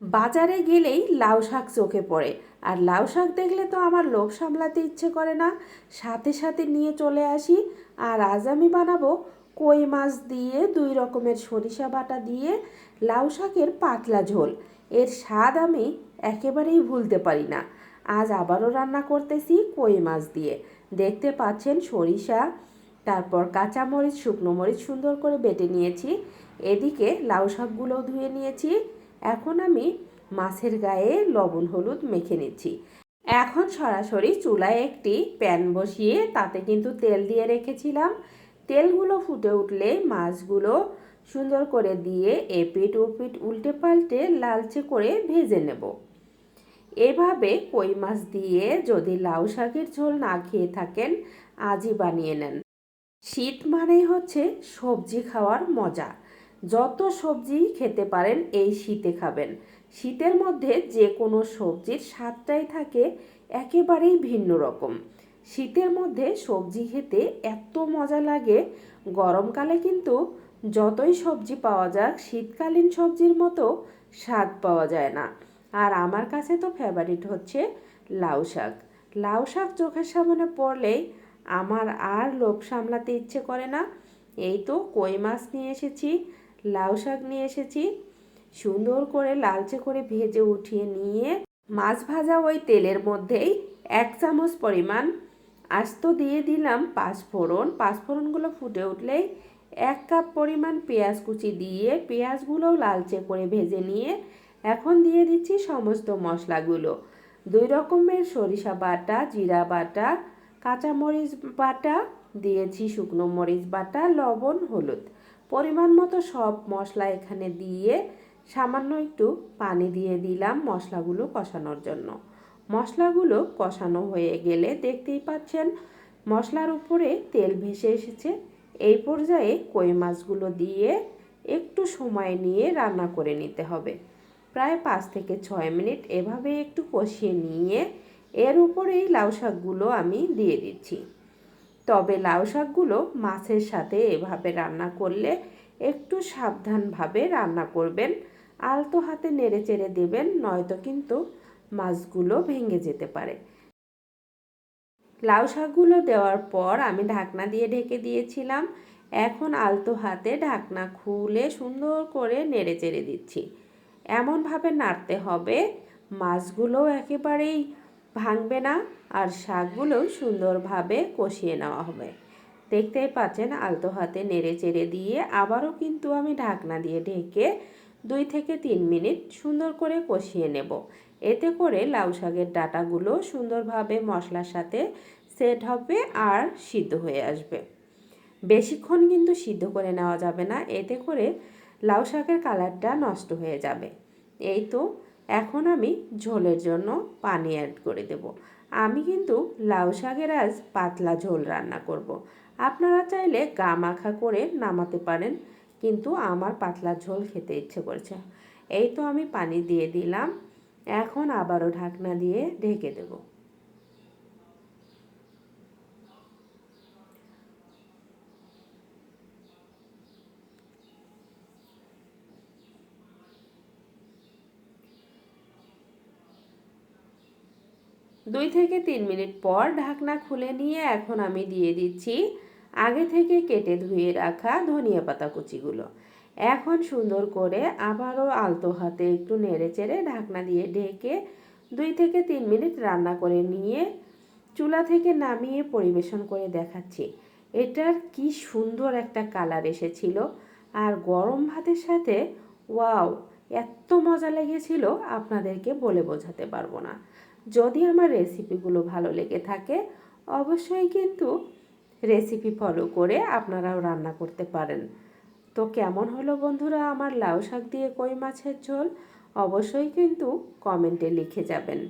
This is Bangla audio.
বাজারে গেলেই লাউ শাক চোখে পড়ে। আর লাউ শাক দেখলে তো আমার লোভ সামলাতে ইচ্ছে করে না। সাথে সাথে নিয়ে চলে আসি। আর আজ আমি বানাবো কই মাছ দিয়ে দুই রকমের সরিষা বাটা দিয়ে লাউ শাকের পাতলা ঝোল। এর স্বাদ আমি একেবারেই ভুলতে পারি না। আজ আবারও রান্না করতেছি কই মাছ দিয়ে। দেখতে পাচ্ছেন সরিষা, তারপর কাঁচামরিচ, শুকনো মরিচ সুন্দর করে বেটে নিয়েছি। এদিকে লাউ শাকগুলোও ধুয়ে নিয়েছি। এখন আমি মাছের গায়ে লবণ হলুদ মেখে নিচ্ছি। এখন সরাসরি চুলায় একটি প্যান বসিয়ে তাতে কিন্তু তেল দিয়ে রেখেছিলাম। তেলগুলো ফুটে উঠলে মাছগুলো সুন্দর করে দিয়ে এপিট ওপিট উল্টে পাল্টে লালচে করে ভেজে নেব। এভাবে কই মাছ দিয়ে যদি লাউ শাকের ঝোল না খেয়ে থাকেন, আজই বানিয়ে নেন। শীত মানেই হচ্ছে সবজি খাওয়ার মজা। যত সবজি খেতে পারেন, এই শীতে খাবেন। শীতের মধ্যে যে কোনো সবজির স্বাদটাই থাকে একেবারেই ভিন্ন রকম। শীতের মধ্যে সবজি খেতে এত মজা লাগে, গরমকালে কিন্তু যতই সবজি পাওয়া যাক, শীতকালীন সবজির মতো স্বাদ পাওয়া যায় না। আর আমার কাছে তো ফেভারিট হচ্ছে লাউ শাক। লাউ শাক চোখের সামনে পড়লেই আমার আর লোভ সামলাতে ইচ্ছে করে না। এই তো কই মাছ নিয়ে এসেছি লাউ শাক নিয়ে এসেছি। সুন্দর করে লালচে করে ভেজে উঠিয়ে নিয়ে মাছ ভাজা ওই তেলের মধ্যেই এক চামচ পরিমাণ আস্ত দিয়ে দিলাম পাঁচফোড়ন। পাঁচফোড়নগুলো ফুটে উঠলেই এক কাপ পরিমাণ পেঁয়াজ কুচি দিয়ে পেঁয়াজগুলোও লালচে করে ভেজে নিয়ে এখন দিয়ে দিচ্ছি সমস্ত মশলাগুলো। দুই রকমের সরিষা বাটা, জিরা বাটা, কাঁচামরিচ বাটা, দিয়েছি শুকনো মরিচ বাটা, লবণ, হলুদ। পরিমাণ মতো সব মশলা এখানে দিয়ে সামান্য একটু পানি দিয়ে দিলাম মশলাগুলো কষানোর জন্য। মশলাগুলো কষানো হয়ে গেলে দেখতেই পাচ্ছেন মশলার উপরে তেল ভেসে এসেছে। এই পর্যায়ে কই মাছগুলো দিয়ে একটু সময় নিয়ে রান্না করে নিতে হবে। প্রায় পাঁচ থেকে ছয় মিনিট এভাবে একটু কষিয়ে নিয়ে এর উপরেই লাউ শাকগুলো আমি দিয়ে দিচ্ছি। তবে লাউ শাকগুলো মাছের সাথে এভাবে রান্না করলে একটু সাবধানভাবে রান্না করবেন। আলতো হাতে নেড়ে চেড়ে দেবেন, নয়তো কিন্তু মাছগুলো ভেঙে যেতে পারে। লাউ শাকগুলো দেওয়ার পর আমি ঢাকনা দিয়ে ঢেকে দিয়েছিলাম। এখন আলতো হাতে ঢাকনা খুলে সুন্দর করে নেড়ে চেড়ে দিচ্ছি। এমনভাবে নাড়তে হবে, মাছগুলো একেবারেই ভাঙবে না আর শাকগুলোও সুন্দরভাবে কষিয়ে নেওয়া হবে। দেখতেই পাচ্ছেন আলতো হাতে নেড়ে চেড়ে দিয়ে আবারও কিন্তু আমি ঢাকনা দিয়ে ঢেকে দুই থেকে তিন মিনিট সুন্দর করে কষিয়ে নেব। এতে করে লাউ শাকের ডাটাগুলো সুন্দরভাবে মশলার সাথে সেট হবে আর সিদ্ধ হয়ে আসবে। বেশিক্ষণ কিন্তু সিদ্ধ করে নেওয়া যাবে না, এতে করে লাউ শাকের কালারটা নষ্ট হয়ে যাবে। এই তো এখন আমি ঝোলের জন্য পানি অ্যাড করে দেব। আমি কিন্তু লাউ শাকের আজ পাতলা ঝোল রান্না করব। আপনারা চাইলে গা মাখা করে নামাতে পারেন, কিন্তু আমার পাতলা ঝোল খেতে ইচ্ছে করছে। এই তো আমি পানি দিয়ে দিলাম, এখন আবারও ঢাকনা দিয়ে ঢেকে দেবো। দুই থেকে তিন মিনিট পর ঢাকনা খুলে নিয়ে এখন আমি দিয়ে দিচ্ছি আগে থেকে কেটে ধুয়ে রাখা ধনিয়া পাতা কুচিগুলো। এখন সুন্দর করে আবারও আলতো হাতে একটু নেড়ে চেড়ে ঢাকনা দিয়ে ঢেকে দুই থেকে তিন মিনিট রান্না করে নিয়ে চুলা থেকে নামিয়ে পরিবেশন করে দেখাচ্ছি। এটার কি সুন্দর একটা কালার এসেছিল। আর গরম ভাতের সাথে ওয়াও, এত মজা লেগেছিল, আপনাদেরকে বলে বোঝাতে পারব না। যদি আমার রেসিপিগুলো ভালো লেগে থাকে, অবশ্যই কিন্তু রেসিপি ফলো করে আপনারাও রান্না করতে পারেন। তো কেমন হলো বন্ধুরা আমার লাউ শাক দিয়ে কই মাছের ঝোল? অবশ্যই কিন্তু কমেন্টে লিখে যাবেন।